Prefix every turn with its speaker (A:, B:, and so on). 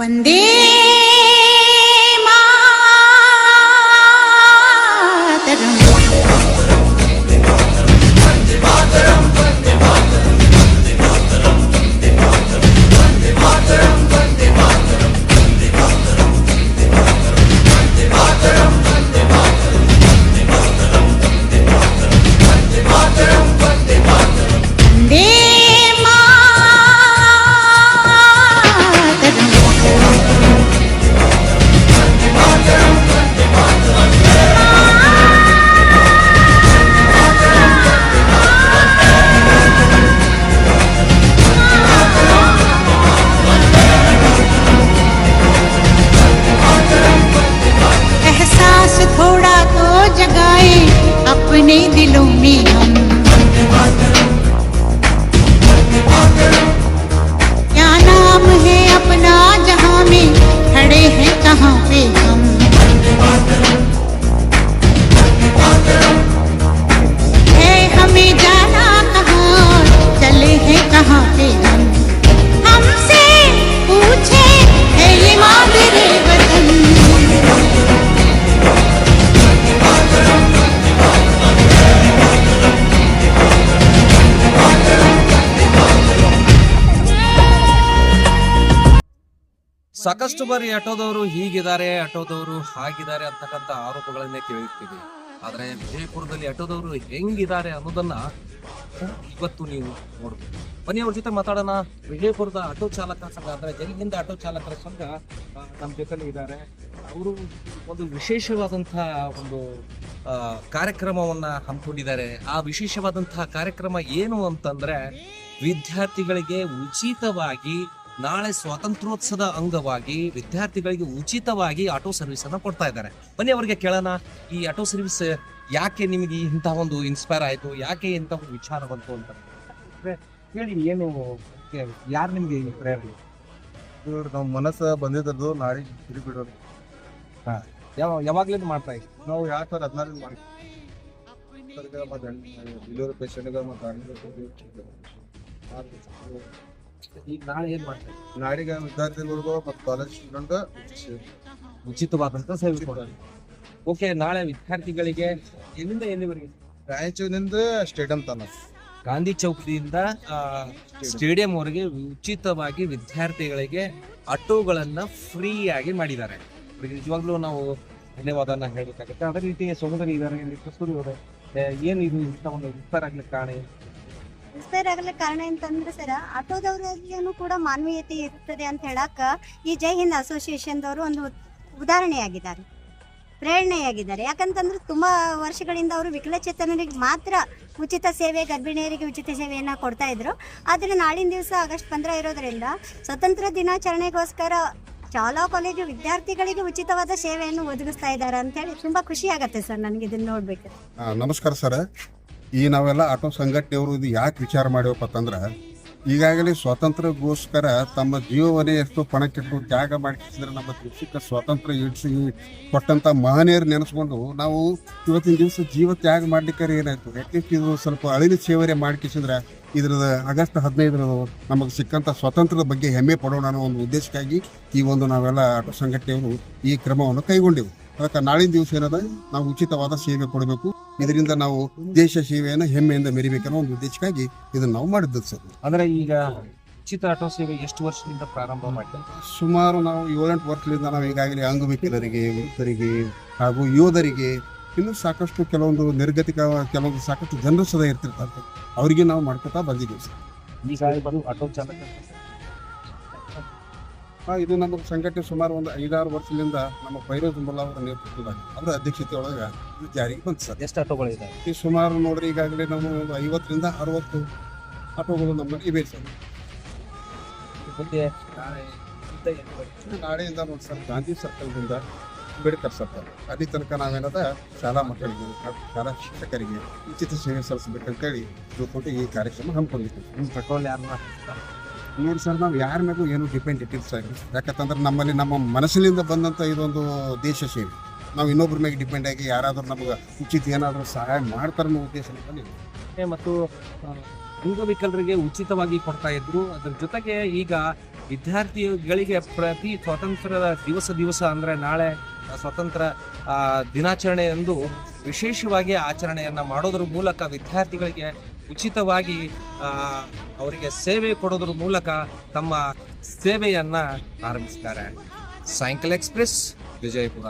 A: ಒಂದೇ में खड़े हैं कहाँ पे हम?
B: ಸಾಕಷ್ಟು ಬಾರಿ ಆಟೋದವರು ಹೀಗಿದ್ದಾರೆ ಆಟೋದವರು ಹಾಗಿದ್ದಾರೆ ಅಂತಕ್ಕಂಥ ಆರೋಪಗಳನ್ನೇ ಕೇಳಿರ್ತೀವಿ. ಆದ್ರೆ ವಿಜಯಪುರದಲ್ಲಿ ಆಟೋದವರು ಹೆಂಗಿದ್ದಾರೆ ಅನ್ನೋದನ್ನ ಇವತ್ತು ನೀವು ನೋಡ್ಬೋದು. ಬನ್ನಿ ಅವ್ರ ಜೊತೆ ಮಾತಾಡೋಣ. ವಿಜಯಪುರದ ಆಟೋ ಚಾಲಕರ ಸಂಘ, ಅಂದ್ರೆ ಜೈಲಿನಿಂದ ಆಟೋ ಚಾಲಕರ ಸಂಘ ನಮ್ಮ ಜೊತೆಲಿ ಇದ್ದಾರೆ. ಅವರು ಒಂದು ವಿಶೇಷವಾದಂತಹ ಒಂದು ಕಾರ್ಯಕ್ರಮವನ್ನ ಹಮ್ಮಿಕೊಂಡಿದ್ದಾರೆ. ಆ ವಿಶೇಷವಾದಂತಹ ಕಾರ್ಯಕ್ರಮ ಏನು ಅಂತಂದ್ರೆ ವಿದ್ಯಾರ್ಥಿಗಳಿಗೆ ಉಚಿತವಾಗಿ ನಾಳೆ ಸ್ವಾತಂತ್ರ್ಯೋತ್ಸವದ ಅಂಗವಾಗಿ ವಿದ್ಯಾರ್ಥಿಗಳಿಗೆ ಉಚಿತವಾಗಿ ಆಟೋ ಸರ್ವಿಸ್ ಅನ್ನ ಕೊಡ್ತಾ ಇದ್ದಾರೆ. ಬನ್ನಿ ಅವರಿಗೆ ಕೇಳೋಣ ಈ ಆಟೋ ಸರ್ವಿಸ್ ಯಾಕೆ ನಿಮಗೆ ಇಂಥ ಒಂದು ಇನ್ಸ್ಪೈರ್ ಆಯ್ತು ಯಾಕೆ ಇಂಥ ಒಂದು ವಿಚಾರ ಬಂತು ಅಂತ? ಅಂದ್ರೆ ಹೇಳಿ ಏನು ಯಾರು ನಿಮಗೆ ಪ್ರೇರಣೆ?
C: ಇವ್ರು ನಮ್ಮ ಮನಸ್ಸು ಬಂದಿದ್ದು ನಾಳೆ ಬಿಡಿ ಬಿಡೋದು
B: ಯಾವ ಯಾವಾಗ್ಲಿಂದ ಮಾಡ್ತಾ ಇದ್ದೀವಿ
C: ನಾವು ಯಾವ ಥರ ಹದಿನಾರು ಮಾಡಿ ಡೆಲಿವರಿ ಪೇಷಂಟ್ಗೆ ಮತ್ತು
B: ಈಗ ನಾಳೆ ಏನ್ ಮಾಡ್ತಾ ಇದ್ದೀವಿ
C: ನಾಡಿಗೆ ವಿದ್ಯಾರ್ಥಿಗಳಿಗೂ ಮತ್ತು ಕಾಲೇಜ್ ಸ್ಟೂಡೆಂಟ್
B: ಉಚಿತವಾದಂತ ಸೇವೆ ಕೊಡೋದು ಓಕೆ ನಾಳೆ ವಿದ್ಯಾರ್ಥಿಗಳಿಗೆ ಎಲ್ಲಿಂದ ಎಲ್ಲಿವರೆಗೆ?
C: ರಾಯಚೂರಿನಿಂದ ಸ್ಟೇಡಿಯಂ ತನಕ.
B: ಗಾಂಧಿ ಚೌಕದಿಂದ ಸ್ಟೇಡಿಯಂ ವರೆಗೆ ಉಚಿತವಾಗಿ ವಿದ್ಯಾರ್ಥಿಗಳಿಗೆ ಆಟೋಗಳನ್ನ ಫ್ರೀ ಆಗಿ ಮಾಡಿದ್ದಾರೆ. ಅವ್ರಿಗೆ ನಿಜವಾಗ್ಲೂ ನಾವು ಧನ್ಯವಾದನ ಹೇಳಬೇಕಾಗುತ್ತೆ. ಅದೇ ರೀತಿ ಸಹೋದರಿ ಇದ್ದಾರೆ ಏನು ಇದು ಇಂಥ ಒಂದು ಉತ್ತರ ಆಗ್ಲಿಕ್ಕೆ ಕಾರಣ
D: ಇನ್ಸ್ಪೈರ್ ಆಗ್ಲಿಕ್ಕೆ ಕಾರಣ ಅಂತಂದ್ರೆ ಸರ್ ಆಟೋದವರಲ್ಲಿಯೂ ಕೂಡ ಮಾನವೀಯತೆ ಇರ್ತದೆ ಅಂತ ಹೇಳಕ್ಕ ಈ ಜೈ ಹಿಂದ್ ಅಸೋಸಿಯೇಷನ್ದವರು ಒಂದು ಉದಾಹರಣೆಯಾಗಿದ್ದಾರೆ. ಪ್ರೇರಣೆಯಾಗಿದ್ದಾರೆ. ಯಾಕಂತಂದ್ರೆ ತುಂಬಾ ವರ್ಷಗಳಿಂದ ಅವರು ವಿಕಲಚೇತನರಿಗೆ ಮಾತ್ರ ಉಚಿತ ಸೇವೆ, ಗರ್ಭಿಣಿಯರಿಗೆ ಉಚಿತ ಸೇವೆಯನ್ನ ಕೊಡ್ತಾ ಇದ್ರು. ಆದ್ರೆ ನಾಳಿನ ದಿವಸ ಆಗಸ್ಟ್ ಪಂದ್ರ ಇರೋದ್ರಿಂದ ಸ್ವತಂತ್ರ ದಿನಾಚರಣೆಗೋಸ್ಕರ ಶಾಲಾ, ಕಾಲೇಜು ವಿದ್ಯಾರ್ಥಿಗಳಿಗೆ ಉಚಿತವಾದ ಸೇವೆಯನ್ನು ಒದಗಿಸ್ತಾ ಇದ್ದಾರೆ ಅಂತ ಹೇಳಿ ತುಂಬಾ ಖುಷಿ ಆಗತ್ತೆ ಸರ್ ನನಗೆ ಇದನ್ನ ನೋಡ್ಬೇಕು.
E: ನಮಸ್ಕಾರ ಸರ್ ಈ ನಾವೆಲ್ಲ ಆಟೋ ಸಂಘಟನೆಯವರು ಇದು ಯಾಕೆ ವಿಚಾರ ಮಾಡ್ಯವಪ್ಪ ಅಂತಂದ್ರೆ, ಈಗಾಗಲೇ ಸ್ವಾತಂತ್ರ್ಯಗೋಸ್ಕರ ತಮ್ಮ ಜೀವವನ್ನೇ ಎಷ್ಟು ಪಣಕ್ಕಿಟ್ಟು ತ್ಯಾಗ ಮಾಡಿಸಿದ್ರೆ ನಮ್ಮ ದೇಶಕ್ಕೆ ಸ್ವಾತಂತ್ರ್ಯ ಇಡಿಸಿ ಕೊಟ್ಟಂತ ಮಹನೀಯರು ನೆನೆಸ್ಕೊಂಡು ನಾವು ಇವತ್ತಿನ ದಿವಸ ಜೀವ ತ್ಯಾಗ ಮಾಡ್ಲಿಕ್ಕೆ ಏನಾಯ್ತು? ಅಟ್ಲೀಸ್ಟ್ ಇದು ಸ್ವಲ್ಪ ಅಳಿನ ಸೇವನೆ ಮಾಡ್ಕಿಸಿದ್ರೆ ಇದ್ರದ ಆಗಸ್ಟ್ ಹದಿನೈದರದು ನಮಗೆ ಸಿಕ್ಕಂತ ಸ್ವಾತಂತ್ರ್ಯದ ಬಗ್ಗೆ ಹೆಮ್ಮೆ ಪಡೋಣ ಅನ್ನೋ ಒಂದು ಉದ್ದೇಶಕ್ಕಾಗಿ ಈ ಒಂದು ನಾವೆಲ್ಲ ಆಟೋ ಸಂಘಟನೆಯವರು ಈ ಕ್ರಮವನ್ನು ಕೈಗೊಂಡೆವು. ಅದಕ್ಕೆ ನಾಳಿನ ದಿವಸ ಏನದ? ನಾವು ಉಚಿತವಾದ ಸೇವೆ ಕೊಡಬೇಕು. ಇದರಿಂದ ನಾವು ದೇಶ ಸೇವೆಯನ್ನು ಹೆಮ್ಮೆಯಿಂದ ಮೆರಿಬೇಕನ್ನೋ ಒಂದು ಉದ್ದೇಶಕ್ಕಾಗಿ ಇದನ್ನು ನಾವು ಮಾಡಿದ್ದು ಸರ್.
B: ಅಂದ್ರೆ ಈಗ ಉಚಿತ ಆಟೋ ಸೇವೆ ಎಷ್ಟು ವರ್ಷದಿಂದ ಪ್ರಾರಂಭ ಮಾಡಿದೆ
E: ಸುಮಾರು ನಾವು ಏಳೆಂಟು ವರ್ಷದಿಂದ ನಾವು ಈಗಾಗಲೇ ಅಂಗವಿಕಲರಿಗೆ ವೃತ್ತರಿಗೆ ಹಾಗೂ ಯೋಧರಿಗೆ ಇನ್ನೂ ಸಾಕಷ್ಟು ಕೆಲವೊಂದು ನಿರ್ಗತಿಕ ಕೆಲವೊಂದು ಸಾಕಷ್ಟು ಜನರು ಸದಾ ಇರ್ತಿರ್ತಾರೆ. ಅವರಿಗೆ ನಾವು ಮಾಡ್ಕೊತಾ ಬಂದಿದ್ದೀವಿ ಸರ್.
B: ಈಗ ಆಟೋ ಚಾಲಕ.
E: ಇದು ನಮ್ಮ ಸಂಘಟನೆ ಸುಮಾರು ಒಂದು ಐದಾರು ವರ್ಷದಿಂದ ನಮ್ಮ ಫೈರೋಜ್ ಮುಲ್ಲಾ ಅವರ ನೇತೃತ್ವದ ಅವರ ಅಧ್ಯಕ್ಷತೆ ಒಳಗೆ ಇದು ಜಾರಿಗೆ ಬಂತು ಸರ್.
B: ಎಷ್ಟು ಆಟೋಗಳಿದೆ
E: ಈ ಸುಮಾರು ನೋಡ್ರಿ ಈಗಾಗಲೇ ನಾವು ಒಂದು ಐವತ್ತರಿಂದ ಅರವತ್ತು ಆಟೋಗಳು ನಮ್ಮಲ್ಲಿ ಇವೆ ಸರ್? ನಾಳೆಯಿಂದ ನೋಡಿ ಸರ್ ಗಾಂಧಿ ಸರ್ಕಲ್ದಿಂದ ಅಂಬೇಡ್ಕರ್ ಸರ್ಕಲ್. ಅಲ್ಲಿ ತನಕ ನಾವೇನದ ಶಾಲಾ ಮಕ್ಕಳಿಗೆ ಶಾಲಾ ಶಿಕ್ಷಕರಿಗೆ ಉಚಿತ ಸೇವೆ ಸಲ್ಲಿಸಬೇಕಂತೇಳಿ ತಿಳ್ಕೊಂಡು ಈ ಕಾರ್ಯಕ್ರಮ ಹಮ್ಮಿಕೊಂಡಿದ್ದೀವಿ.
B: ನಿಮ್ಮ ಪೆಟ್ರೋಲ್ ಯಾರು?
E: ನೋಡಿ ಸರ್ ನಾವು ಯಾರ ಮೇಲೂ ಏನು ಡಿಪೆಂಡ್ ಇಟ್ಟಿಲ್ಲ ಸರ್ ಯಾಕಂತಂದ್ರೆ ನಮ್ಮಲ್ಲಿ ನಮ್ಮ ಮನಸ್ಸಿನಿಂದ ಬಂದಂಥ ಇದೊಂದು ದೇಶ ಸೇವೆ. ನಾವು ಇನ್ನೊಬ್ಬರ ಮೇಲೆ ಡಿಪೆಂಡ್ ಆಗಿ ಯಾರಾದರೂ ನಮಗೆ ಉಚಿತ ಏನಾದರೂ ಸಹಾಯ ಮಾಡ್ತಾರೆ ಅನ್ನೋ ಉದ್ದೇಶ.
B: ಮತ್ತು ಅಂಗವಿಕಲರಿಗೆ ಉಚಿತವಾಗಿ ಕೊಡ್ತಾ ಇದ್ರು. ಅದ್ರ ಜೊತೆಗೆ ಈಗ ವಿದ್ಯಾರ್ಥಿಗಳಿಗೆ ಪ್ರತಿ ಸ್ವಾತಂತ್ರ್ಯದ ದಿವಸ ದಿವಸ ಅಂದ್ರೆ ನಾಳೆ ಸ್ವತಂತ್ರ ದಿನಾಚರಣೆ ಎಂದು ವಿಶೇಷವಾಗಿ ಆಚರಣೆಯನ್ನು ಮಾಡೋದ್ರ ಮೂಲಕ ವಿದ್ಯಾರ್ಥಿಗಳಿಗೆ ಉಚಿತವಾಗಿ ಅವರಿಗೆ ಸೇವೆ ಕೊಡೋದ್ರ ಮೂಲಕ ತಮ್ಮ ಸೇವೆಯನ್ನ ಆರಂಭಿಸಿದ್ದಾರೆ ಸಾಯಂಕಾಲ ಎಕ್ಸ್ಪ್ರೆಸ್ ವಿಜಯಪುರ.